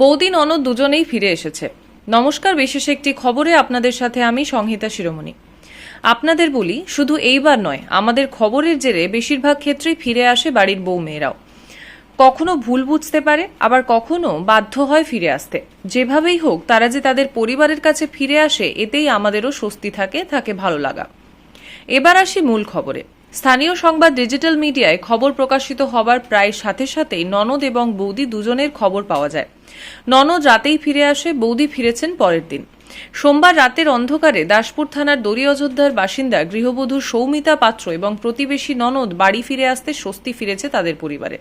বৌদি ননদ দুজনেই ফিরে এসেছে। নমস্কার, বিশেষ একটি খবরে আপনাদের সাথে আমি সংহিতা শিরোমণি। আপনাদের বলি, শুধু এইবার নয়, আমাদের খবরের জেরে বেশিরভাগ ক্ষেত্রেই ফিরে আসে বাড়ির বউ মেয়েরাও। কখনো ভুল বুঝতে পারে, আবার কখনো বাধ্য হয় ফিরে আসতে। যেভাবেই হোক, তারা যে তাদের পরিবারের কাছে ফিরে আসে, এতেই আমাদেরও স্বস্তি থাকে থাকে ভালো লাগা। এবার আসি মূল খবরে। স্থানীয় সংবাদ ডিজিটাল মিডিয়ায় খবর প্রকাশিত হবার প্রায় সাথে সাথেই ননদ এবং বৌদি দুজনের খবর পাওয়া যায়। ননদ রাতেই ফিরে আসে, বৌদি ফিরেছেন পরের দিন। সোমবার রাতের অন্ধকারে দাসপুর থানার দড়ি অযোধ্যার বাসিন্দা গৃহবধূ সৌমিতা পাত্র এবং প্রতিবেশী ননদ বাড়ি ফিরে আসতে স্বস্তি ফিরেছে তাদের পরিবারে।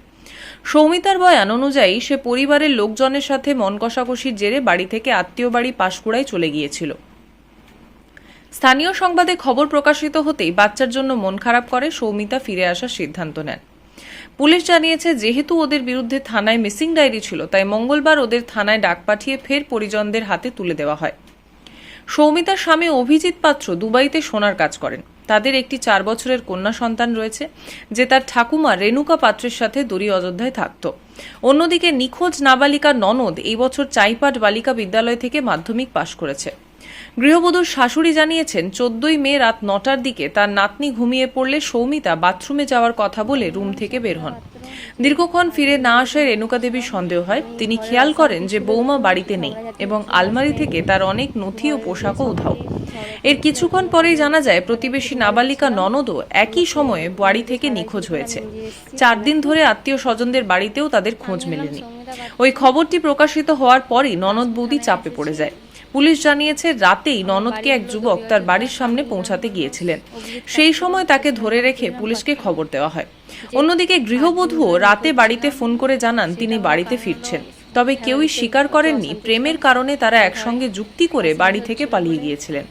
সৌমিতার বয়ান অনুযায়ী সে পরিবারের লোকজনের সাথে মন কষাকষির জেরে বাড়ি থেকে আত্মীয় বাড়ি পাশকুড়ায় চলে গিয়েছিল। স্থানীয় সংবাদে খবর প্রকাশিত হতেই বাচ্চার জন্য মন খারাপ করে, সৌমিতা ফিরে আসার সিদ্ধান্ত নেন। পুলিশ জানিয়েছে, যেহেতু ওদের বিরুদ্ধে থানায় মিসিং ডায়েরি ছিল, তাই মঙ্গলবার ওদের থানায় ডাক পাঠিয়ে ফের পরিজনদের হাতে তুলে দেওয়া হয়। সৌমিতার স্বামী অভিজিৎ পাত্র দুবাইতে সোনার কাজ করেন। তাদের একটি চার বছরের কন্যা সন্তান রয়েছে, যে তার ঠাকুমা রেণুকা পাত্রের সাথে দড়ি অযোধ্যায় থাকত। অন্যদিকে নিখোঁজ নাবালিকা ননদ এই বছর চাইপাট বালিকা বিদ্যালয় থেকে মাধ্যমিক পাশ করেছে। গৃহবধূর শাশুড়ি জানিয়েছেন, চোদ্দই মে রাত নটার দিকে তার নাতনি ঘুমিয়ে পড়লে সৌমিতা বাথরুমে যাওয়ার কথা বলে রুম থেকে বের হন। দীর্ঘক্ষণ ফিরে না আসায় রেণুকা দেবীর সন্দেহ হয়। তিনি খেয়াল করেন যে বৌমা বাড়িতে নেই এবং আলমারি থেকে তার অনেক নথি ও পোশাকও উধাও। এর কিছুক্ষণ পরেই জানা যায়, প্রতিবেশী নাবালিকা ননদও একই সময়ে বাড়ি থেকে নিখোঁজ হয়েছে। চার দিন ধরে আত্মীয় স্বজনদের বাড়িতেও তাদের খোঁজ মেলেনি। ওই খবরটি প্রকাশিত হওয়ার পরই ননদ বৌদি চাপে পড়ে যায়। পুলিশ জানিয়েছে রাতেই ননদকে এক যুবক তার বাড়ির সামনে পৌঁছাতে গিয়েছিলেন। সেই সময় তাকে ধরে রেখে পুলিশকে খবর দেওয়া হয়। অন্যদিকে গৃহবধূও রাতে বাড়িতে ফোন করে জানান তিনি বাড়িতে ফিরছেন। তবে কেউই স্বীকার করেননি। প্রেমের কারণে তারা একসঙ্গে যুক্তি করে বাড়ি থেকে পালিয়ে গিয়েছিলেন।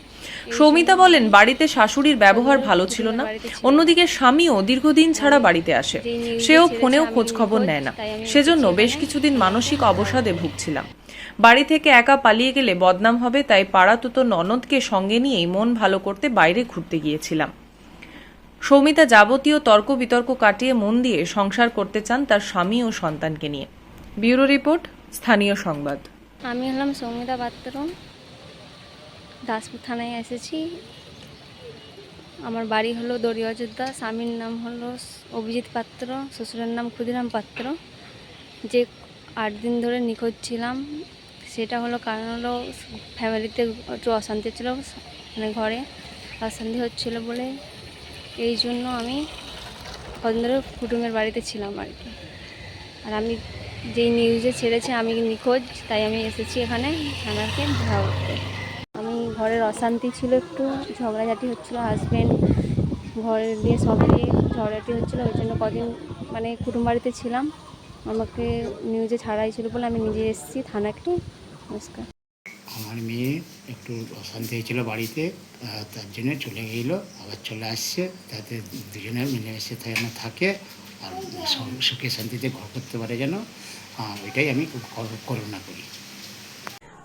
সৌমিতা বলেন বাড়িতে শাশুড়ির ব্যবহার ভালো ছিল না। অন্যদিকে স্বামীও দীর্ঘদিন ছাড়া বাড়িতে আসে। সেও ফোনেও খোঁজ খবর নেয় না। সেজন্য বেশ কিছুদিন মানসিক অবসাদে ভুগছিলাম। বাড়ি থেকে একা পালিয়ে গেলে বদনাম হবে তাই পাড়াতুতো ননদকে সঙ্গে নিয়েই মন ভালো করতে বাইরে ঘুরতে গিয়েছিলাম। সৌমিতা যাবতীয় তর্ক বিতর্ক কাটিয়ে মন দিয়ে সংসার করতে চান তার স্বামী ও সন্তানকে নিয়ে। ব্যুরো রিপোর্ট স্থানীয় সংবাদ। আমি হলাম সৌমিতা পাত্র। দাসপুর থানায় এসেছি। আমার বাড়ি হলো দড়ি অযোধ্যা স্বামীর নাম হলো অভিজিৎ পাত্র, শ্বশুরের নাম ক্ষুদিরাম পাত্র। যে আট দিন ধরে নিখোঁজ ছিলাম, সেটা হলো কারণ হলো ফ্যামিলিতে একটু অশান্তি ছিল মানে ঘরে অশান্তি হচ্ছিল বলে। এই জন্য আমি কদিন ধরে কুটুমের বাড়িতে ছিলাম আর কি। আর আমি যেই নিউজে ছেড়েছে, আমি নিখোঁজ, তাই আমি এসেছি এখানে থানাকে ধরা করতে ঘরের অশান্তি ছিল একটু, ঝগড়াঝাটি হচ্ছিল হাজব্যান্ড ঘরে নিয়ে সব নিয়ে ঝগড়াটি হচ্ছিল, ওই জন্য কদিন মানে কুটুম বাড়িতে ছিলাম। আমাকে নিউজে ছাড়াই ছিল বলে আমি নিজে এসেছি থানাকে। নমস্কার। আমার মেয়ে একটু অশান্তি হয়েছিল বাড়িতে তার জন্য চলে গেলো, আবার চলে আসছে। তাতে দুজনে মিলেমিশে যেন থাকে, আর সুখে শান্তিতে ঘর করতে পারে যেন। এটাই আমি করুণা করি।